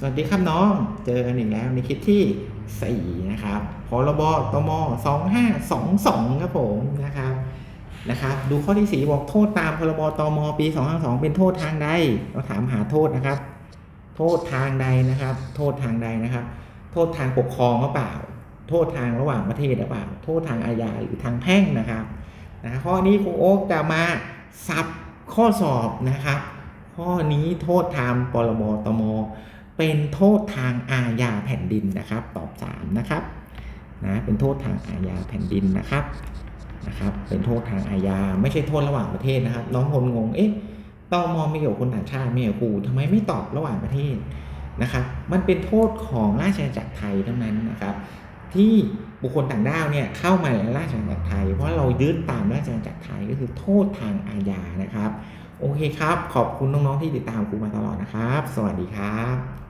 สวัสดีครับน้อง เจอกันอีกแล้วในคลิปที่ 4 นะครับพรบตม2522 ครับผมนะครับนะครับ ดูข้อที่ 4 บอกโทษตามพรบตมปี 252 เป็นโทษทางใด เราถามหาโทษนะครับ โทษทางใดนะครับ โทษทางใดนะครับ โทษทางปกครองหรือเปล่า โทษทางระหว่างประเทศหรือเปล่า โทษทางอาญาหรือทางแพ่งนะครับนะข้อนี้ครูโอ๊กจะมาสับข้อสอบนะครับ ข้อนี้โทษทางปรบตม เป็นโทษทางอาญาแผ่นดินนะครับ ตอบ3นะครับนะเป็นโทษทางอาญาแผ่นดินนะครับนะครับ เป็นโทษทางอาญาไม่ใช่โทษระหว่างประเทศนะครับ น้องคนงงเอ๊ะตมไม่เกี่ยวคนต่างชาติไม่เกี่ยวกูทำไมไม่ตอบระหว่างประเทศนะครับ มันเป็นโทษของราชอาณาจักรไทยเท่านั้นนะครับ ที่บุคคลต่างด้าวเนี่ยเข้ามาในราชอาณาจักรไทย เพราะเรายึดตามราชอาณาจักรไทยก็คือโทษทางอาญานะครับ โอเคครับ ขอบคุณน้องๆที่ติดตามครูมาตลอดนะครับ สวัสดีครับ